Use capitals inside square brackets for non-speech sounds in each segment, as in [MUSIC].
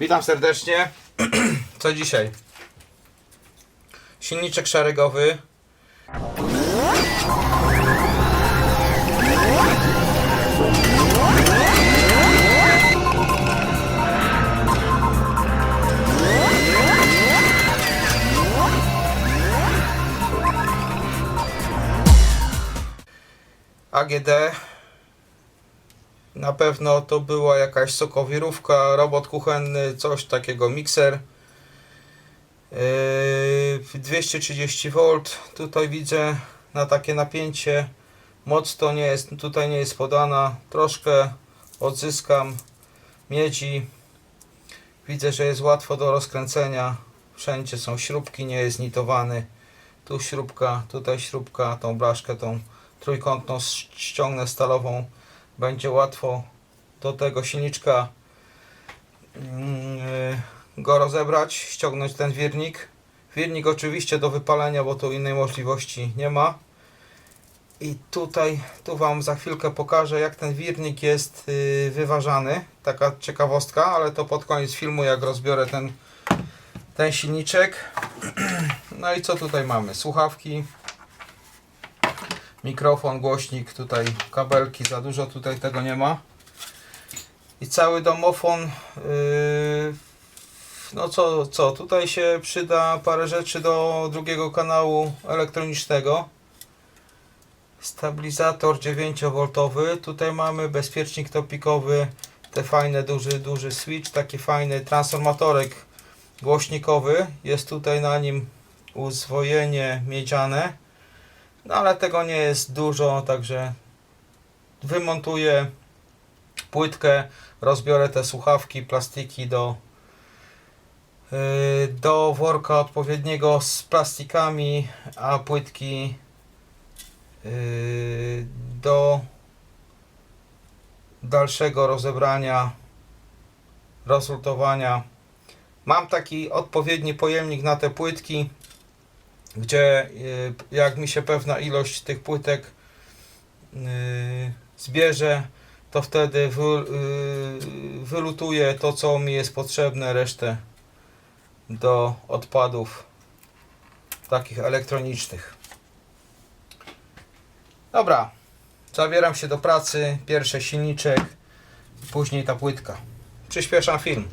Witam serdecznie. [CLEARS THROAT] Co dzisiaj? Silniczek szeregowy. AGD na pewno to była jakaś sokowirówka, robot kuchenny, coś takiego, mikser. Yy, 230 V. Tutaj widzę na takie napięcie. Moc to nie jest, tutaj nie jest podana. Troszkę odzyskam miedzi. Widzę, że jest łatwo do rozkręcenia. Wszędzie są śrubki, nie jest nitowany. Tu śrubka, tutaj śrubka, tą blaszkę, tą trójkątną ściągnę stalową będzie łatwo do tego silniczka mm, go rozebrać, ściągnąć ten wirnik. Wirnik oczywiście do wypalenia, bo tu innej możliwości nie ma. I tutaj, tu Wam za chwilkę pokażę, jak ten wirnik jest y, wyważany. Taka ciekawostka, ale to pod koniec filmu, jak rozbiorę ten, ten silniczek. [CLEARS THROAT] No i co tutaj mamy? Słuchawki, mikrofon, głośnik, tutaj kabelki, za dużo tutaj tego nie ma. I cały domofon, yy, no co, co, tutaj się przyda parę rzeczy do drugiego kanału elektronicznego. Stabilizator 9V, tutaj mamy bezpiecznik topikowy, te fajne, duży, duży switch, taki fajny transformatorek głośnikowy, jest tutaj na nim uzwojenie miedziane. No ale tego nie jest dużo, także wymontuję płytkę, rozbiorę te słuchawki, plastiki do yy, do worka odpowiedniego z plastikami, a płytki yy, do dalszego rozebrania, rozlutowania. Mam taki odpowiedni pojemnik na te płytki gdzie y, jak mi się pewna ilość tych płytek y, zbierze, to wtedy y, wylutuję to, co mi jest potrzebne, resztę do odpadów takich elektronicznych. Dobra, zabieram się do pracy. Pierwszy silniczek, później ta płytka. Przyspieszam film.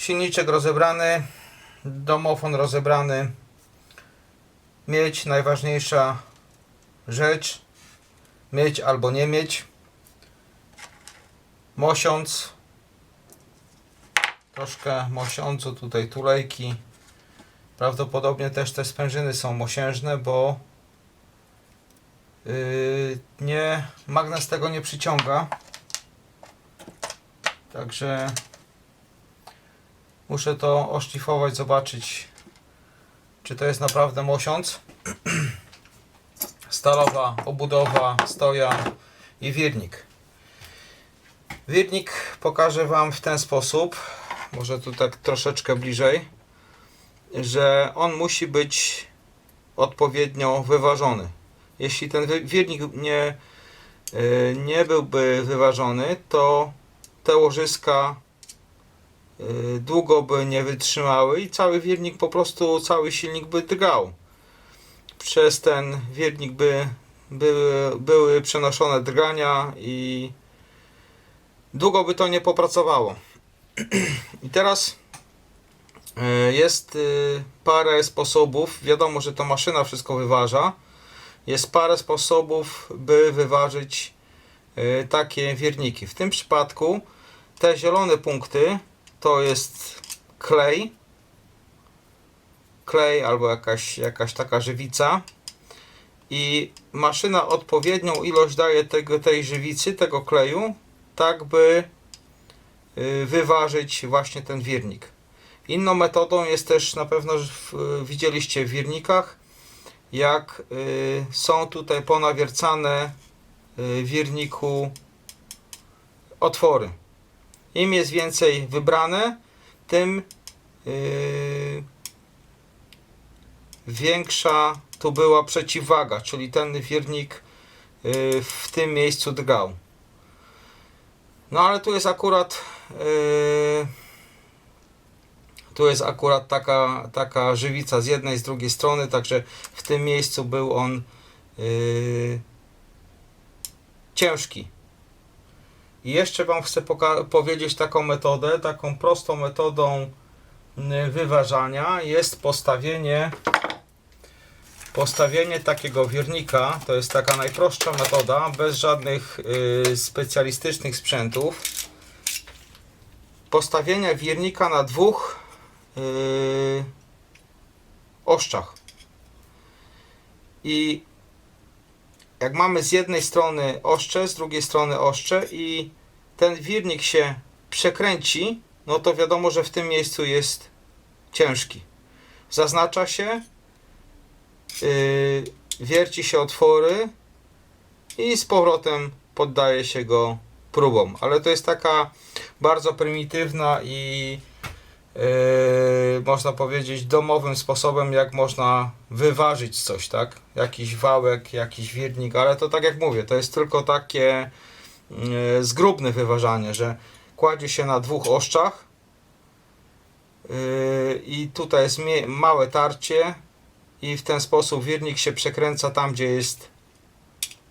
Silniczek rozebrany, domofon rozebrany. Mieć najważniejsza rzecz. Mieć albo nie mieć. Mosiąc. Troszkę mosiącu, tutaj tulejki. Prawdopodobnie też te sprężyny są mosiężne, bo yy, nie, magnes tego nie przyciąga. Także muszę to oszlifować, zobaczyć czy to jest naprawdę mosiąc. [CLEARS THROAT] Stalowa obudowa, stoja i wirnik. Wirnik pokażę Wam w ten sposób, może tu tak troszeczkę bliżej, że on musi być odpowiednio wyważony. Jeśli ten wirnik nie, y, nie byłby wyważony, to te łożyska długo by nie wytrzymały i cały wirnik po prostu, cały silnik by drgał. Przez ten wirnik by były, były przenoszone drgania i długo by to nie popracowało. [CLEARS THROAT] I teraz y, jest y, parę sposobów. Wiadomo, że to maszyna wszystko wyważa. Jest parę sposobów, by wyważyć y, takie wirniki. W tym przypadku te zielone punkty to jest klej. Klej albo jakaś, jakaś taka żywica. I maszyna odpowiednią ilość daje tego, tej żywicy, tego kleju, tak by y, wyważyć właśnie ten wirnik. Inną metodą jest też na pewno że widzieliście w wirnikach, jak y, są tutaj ponawiercane y, w wirniku otwory. Im jest więcej wybrane, tym yy, większa tu była przeciwwaga, czyli ten wirnik yy, w tym miejscu drgał. No ale tu jest akurat yy, tu jest akurat taka, taka żywica z jednej, z drugiej strony, także w tym miejscu był on yy, ciężki. I jeszcze Wam chcę powiedzieć taką metodę, taką prostą metodą y, wyważania jest postawienie postawienie takiego wirnika, to jest taka najprostsza metoda, bez żadnych y, specjalistycznych sprzętów. Postawienia wirnika na dwóch y, oszczach. I jak mamy z jednej strony oszcze, z drugiej strony oszcze i ten wirnik się przekręci, no to wiadomo, że w tym miejscu jest ciężki. Zaznacza się, yy, wierci się otwory i z powrotem poddaje się go próbom. Ale to jest taka bardzo prymitywna i yy, można powiedzieć domowym sposobem, jak można wyważyć coś, tak? Jakiś wałek, jakiś wirnik, ale to tak jak mówię, to jest tylko takie yy, zgrubne wyważanie, że kładzie się na dwóch oszczach yy, i tutaj jest małe tarcie i w ten sposób wirnik się przekręca tam, gdzie jest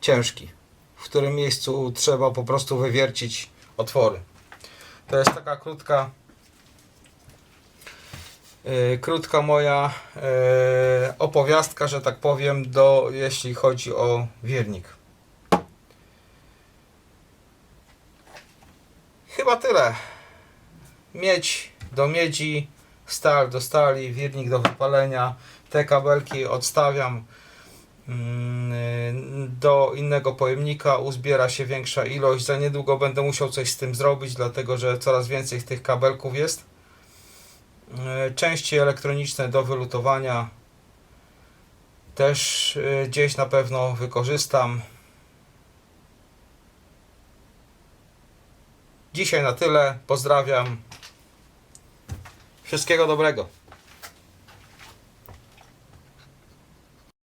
ciężki, w którym miejscu trzeba po prostu wywiercić otwory. To jest taka krótka krótka moja e, opowiastka, że tak powiem, do, jeśli chodzi o wirnik. Chyba tyle. Miedź do miedzi, stal do stali, wirnik do wypalenia. Te kabelki odstawiam mm, do innego pojemnika, uzbiera się większa ilość. Za niedługo będę musiał coś z tym zrobić, dlatego że coraz więcej tych kabelków jest. E, Części elektroniczne do wylutowania też e, gdzieś na pewno wykorzystam. Dzisiaj na tyle. Pozdrawiam. Wszystkiego dobrego.